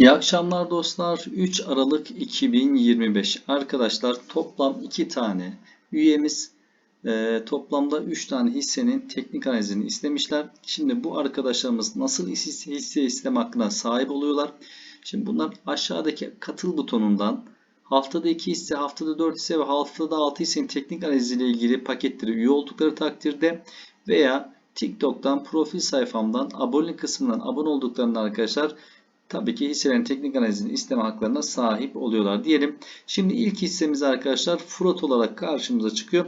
İyi akşamlar dostlar. 3 Aralık 2025. Arkadaşlar toplam 2 tane üyemiz e, toplamda 3 tane hissenin teknik analizini istemişler. Şimdi bu arkadaşlarımız nasıl hisse, hisse isteme hakkına sahip oluyorlar? Şimdi bunlar aşağıdaki katıl butonundan haftada 2 hisse, haftada 4 hisse ve haftada 6 hissenin teknik analiziyle ilgili paketleri üye oldukları takdirde veya TikTok'tan profil sayfamdan abonelik kısmından abone olduklarında arkadaşlar tabii ki hisselerin teknik analizini isteme haklarına sahip oluyorlar diyelim. Şimdi ilk hissemiz arkadaşlar Frot olarak karşımıza çıkıyor.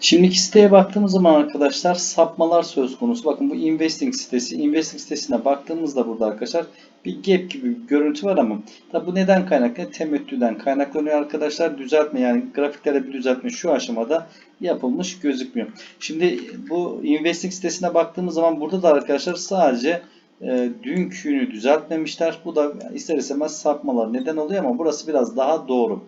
Şimdi siteye baktığımız zaman arkadaşlar sapmalar söz konusu. Bakın bu investing sitesi. Investing sitesine baktığımızda burada arkadaşlar bir gap gibi bir görüntü var ama tabi bu neden kaynaklı? Temettüden kaynaklanıyor arkadaşlar. Düzeltme yani grafiklerde bir düzeltme şu aşamada yapılmış gözükmüyor. Şimdi bu investing sitesine baktığımız zaman burada da arkadaşlar sadece e, dünkünü düzeltmemişler. Bu da ister istemez sapmalar neden oluyor ama burası biraz daha doğru.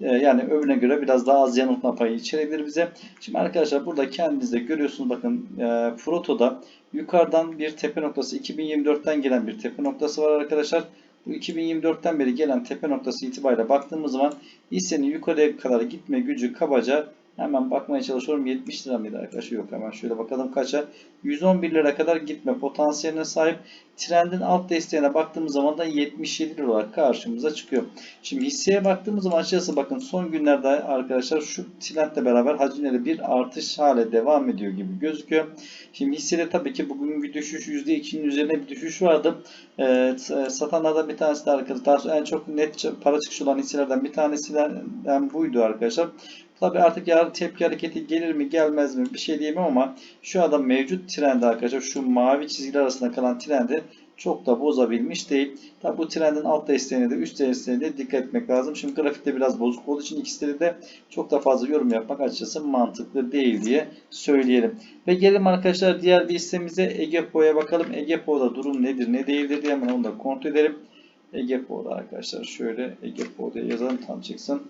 E, yani öbürüne göre biraz daha az yanıltma payı içerebilir bize. Şimdi arkadaşlar burada kendiniz görüyorsunuz bakın e, Froto'da yukarıdan bir tepe noktası 2024'ten gelen bir tepe noktası var arkadaşlar. Bu 2024'ten beri gelen tepe noktası itibariyle baktığımız zaman hissenin yukarıya kadar gitme gücü kabaca Hemen bakmaya çalışıyorum. 70 lira mıydı arkadaşlar? Yok hemen şöyle bakalım kaça. 111 lira kadar gitme potansiyeline sahip. Trendin alt desteğine baktığımız zaman da 77 lira olarak karşımıza çıkıyor. Şimdi hisseye baktığımız zaman açıkçası bakın son günlerde arkadaşlar şu trendle beraber hacimleri bir artış hale devam ediyor gibi gözüküyor. Şimdi hissede tabii ki bugün bir düşüş %2'nin üzerine bir düşüş vardı. Ee, satanlardan bir tanesi de arkadaşlar en çok net para çıkışı olan hisselerden bir tanesinden buydu arkadaşlar. Tabi artık yarın tepki hareketi gelir mi gelmez mi bir şey diyemem ama şu anda mevcut trendi arkadaşlar şu mavi çizgiler arasında kalan trendi çok da bozabilmiş değil. Tabi bu trendin alt desteğine de üst desteğine de dikkat etmek lazım. Şimdi grafikte biraz bozuk olduğu için ikisleri de çok da fazla yorum yapmak açıkçası mantıklı değil diye söyleyelim. Ve gelelim arkadaşlar diğer bir hissemize Egepo'ya bakalım. Egepo'da durum nedir ne değildir diye hemen onu da kontrol edelim. Egepo'da arkadaşlar şöyle Egepo'da yazalım tam çıksın.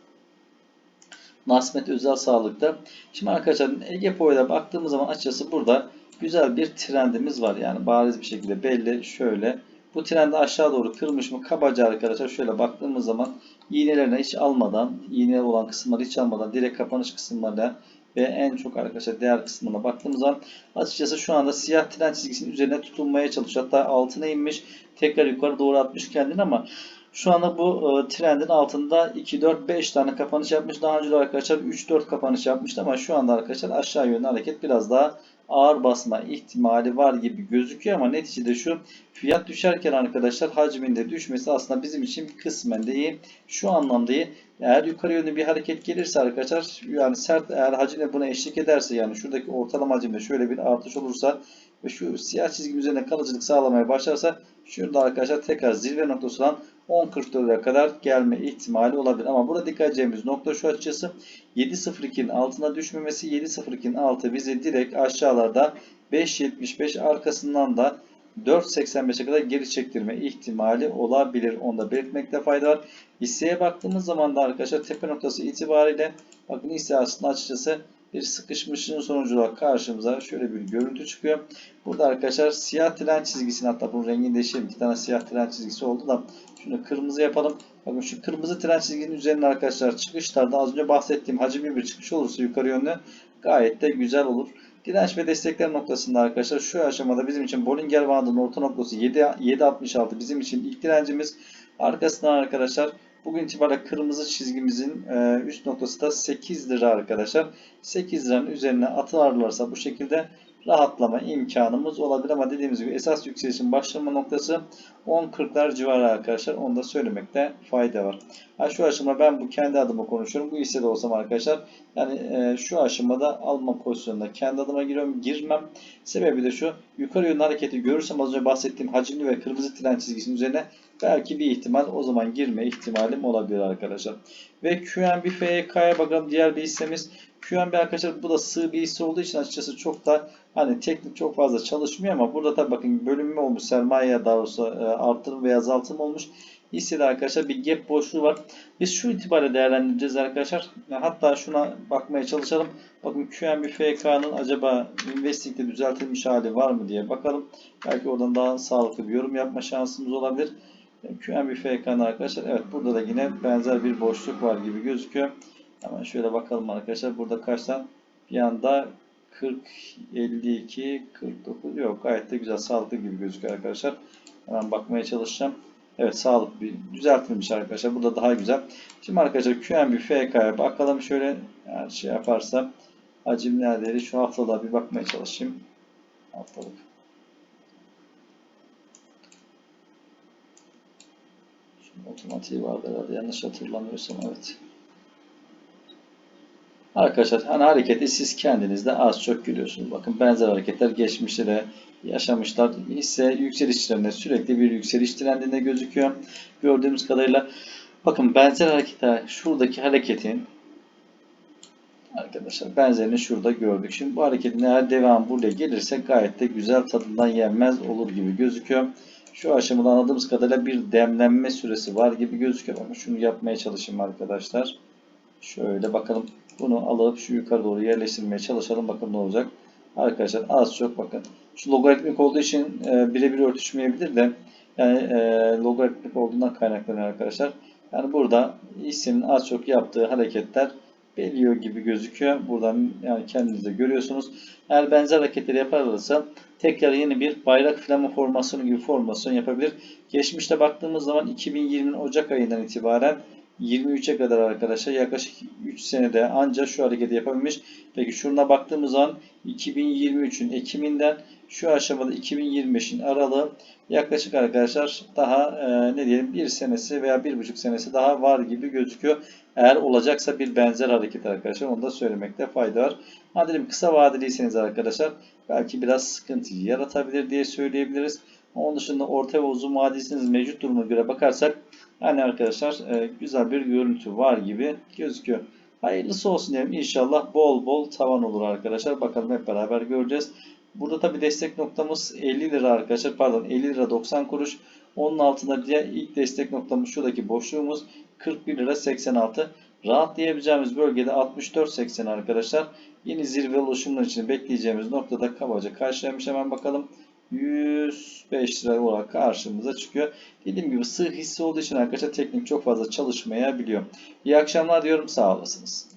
Nasmet Özel Sağlık'ta. Şimdi arkadaşlar Ege Poya'da baktığımız zaman açıkçası burada güzel bir trendimiz var. Yani bariz bir şekilde belli. Şöyle bu trendi aşağı doğru kırmış mı? Kabaca arkadaşlar şöyle baktığımız zaman iğnelerine hiç almadan, iğne olan kısımları hiç almadan direkt kapanış kısımlarına ve en çok arkadaşlar değer kısmına baktığımız zaman açıkçası şu anda siyah trend çizgisinin üzerine tutunmaya çalışıyor. Hatta altına inmiş tekrar yukarı doğru atmış kendini ama şu anda bu e, trendin altında 2, 4, 5 tane kapanış yapmış. Daha önce de arkadaşlar 3, 4 kapanış yapmıştı ama şu anda arkadaşlar aşağı yönlü hareket biraz daha ağır basma ihtimali var gibi gözüküyor ama neticede şu fiyat düşerken arkadaşlar hacminde düşmesi aslında bizim için kısmen de iyi. Şu anlamda iyi. Eğer yukarı yönlü bir hareket gelirse arkadaşlar yani sert eğer hacimle buna eşlik ederse yani şuradaki ortalama hacimde şöyle bir artış olursa ve şu siyah çizgi üzerine kalıcılık sağlamaya başlarsa şurada arkadaşlar tekrar zirve noktası olan 10.44'e kadar gelme ihtimali olabilir. Ama burada dikkat edeceğimiz nokta şu açıkçası 7.02'nin altına düşmemesi. 7.02'nin altı bizi direkt aşağılarda 5.75 arkasından da 4.85'e kadar geri çektirme ihtimali olabilir. Onu da belirtmekte fayda var. Hisseye baktığımız zaman da arkadaşlar tepe noktası itibariyle bakın hisse aslında açıkçası bir sıkışmışlığın sonucu olarak karşımıza şöyle bir görüntü çıkıyor. Burada arkadaşlar siyah tren çizgisini hatta bunun rengini değiştirelim. İki tane siyah tren çizgisi oldu da şunu kırmızı yapalım. Bakın şu kırmızı tren çizginin üzerine arkadaşlar çıkışlarda az önce bahsettiğim hacimli bir çıkış olursa yukarı yönlü gayet de güzel olur. Direnç ve destekler noktasında arkadaşlar şu aşamada bizim için Bollinger bandının orta noktası 7.66 bizim için ilk direncimiz. Arkasından arkadaşlar Bugün itibariyle kırmızı çizgimizin e, üst noktası da 8 lira arkadaşlar. 8 liranın üzerine atarlarsa bu şekilde rahatlama imkanımız olabilir ama dediğimiz gibi esas yükselişin başlama noktası 10.40'lar civarı arkadaşlar. Onu da söylemekte fayda var. Ha, şu aşamada ben bu kendi adıma konuşuyorum. Bu hissede olsam arkadaşlar yani e, şu aşamada alma pozisyonunda kendi adıma giriyorum. Girmem. Sebebi de şu. Yukarı yönlü hareketi görürsem az önce bahsettiğim hacimli ve kırmızı tren çizgisinin üzerine belki bir ihtimal o zaman girme ihtimalim olabilir arkadaşlar. Ve QNB bakalım diğer bir hissemiz. QNB arkadaşlar bu da sığ bir hisse olduğu için açıkçası çok da hani teknik çok fazla çalışmıyor ama burada tabi bakın bölünme olmuş sermaye daha doğrusu e, artırım veya azaltım olmuş. Hissede arkadaşlar bir gap boşluğu var. Biz şu itibariyle değerlendireceğiz arkadaşlar. Hatta şuna bakmaya çalışalım. Bakın QNB acaba Investing'de düzeltilmiş hali var mı diye bakalım. Belki oradan daha sağlıklı bir yorum yapma şansımız olabilir. QNB FK'nın arkadaşlar evet burada da yine benzer bir boşluk var gibi gözüküyor. Hemen şöyle bakalım arkadaşlar. Burada kaçtan? Bir anda 40, 52, 49 yok gayet de güzel sağlıklı gibi gözüküyor arkadaşlar. Hemen bakmaya çalışacağım. Evet sağlık bir düzeltilmiş arkadaşlar. Burada daha güzel. Şimdi arkadaşlar QNB FK'ya bakalım şöyle her şey yaparsa hacim neredeydi? Şu haftalığa bir bakmaya çalışayım. Haftalık. Otomatiği vardı herhalde. Yanlış hatırlamıyorsam evet. Arkadaşlar hani hareketi siz kendiniz de az çok görüyorsunuz. Bakın benzer hareketler geçmişte de yaşamışlar. Hisse yükseliş trendinde sürekli bir yükseliş trendinde gözüküyor. Gördüğümüz kadarıyla bakın benzer hareketler şuradaki hareketin arkadaşlar benzerini şurada gördük. Şimdi bu hareketin eğer devam buraya gelirse gayet de güzel tadından yenmez olur gibi gözüküyor. Şu aşamada anladığımız kadarıyla bir demlenme süresi var gibi gözüküyor ama şunu yapmaya çalışayım arkadaşlar. Şöyle bakalım bunu alıp şu yukarı doğru yerleştirmeye çalışalım. Bakın ne olacak. Arkadaşlar az çok bakın. Şu logaritmik olduğu için e, birebir örtüşmeyebilir de yani e, logaritmik olduğundan kaynaklanıyor arkadaşlar. Yani burada hissenin az çok yaptığı hareketler belliyor gibi gözüküyor. Buradan yani kendiniz de görüyorsunuz. Eğer benzer hareketleri yaparlarsa tekrar yeni bir bayrak flama formasyonu gibi formasyon yapabilir. Geçmişte baktığımız zaman 2020'nin Ocak ayından itibaren 23'e kadar arkadaşlar yaklaşık 3 senede ancak şu hareketi yapabilmiş. Peki şuna baktığımız zaman 2023'ün Ekim'inden şu aşamada 2025'in aralığı yaklaşık arkadaşlar daha e, ne diyelim bir senesi veya bir buçuk senesi daha var gibi gözüküyor. Eğer olacaksa bir benzer hareket arkadaşlar onu da söylemekte fayda var. Hadi kısa vadeliyseniz arkadaşlar belki biraz sıkıntı yaratabilir diye söyleyebiliriz. Onun dışında orta ve uzun vadeliyseniz mevcut duruma göre bakarsak yani arkadaşlar e, güzel bir görüntü var gibi gözüküyor. Hayırlısı olsun diyelim. İnşallah bol bol tavan olur arkadaşlar. Bakalım hep beraber göreceğiz. Burada tabi destek noktamız 50 lira arkadaşlar. Pardon 50 lira 90 kuruş. Onun altında diye ilk destek noktamız şuradaki boşluğumuz 41 lira 86. Rahat diyebileceğimiz bölgede 64.80 arkadaşlar. Yeni zirve oluşumlar için bekleyeceğimiz noktada kabaca karşılamış. Hemen bakalım. 105 lira olarak karşımıza çıkıyor. Dediğim gibi sığ hisse olduğu için arkadaşlar teknik çok fazla çalışmayabiliyor. İyi akşamlar diyorum. Sağ olasınız.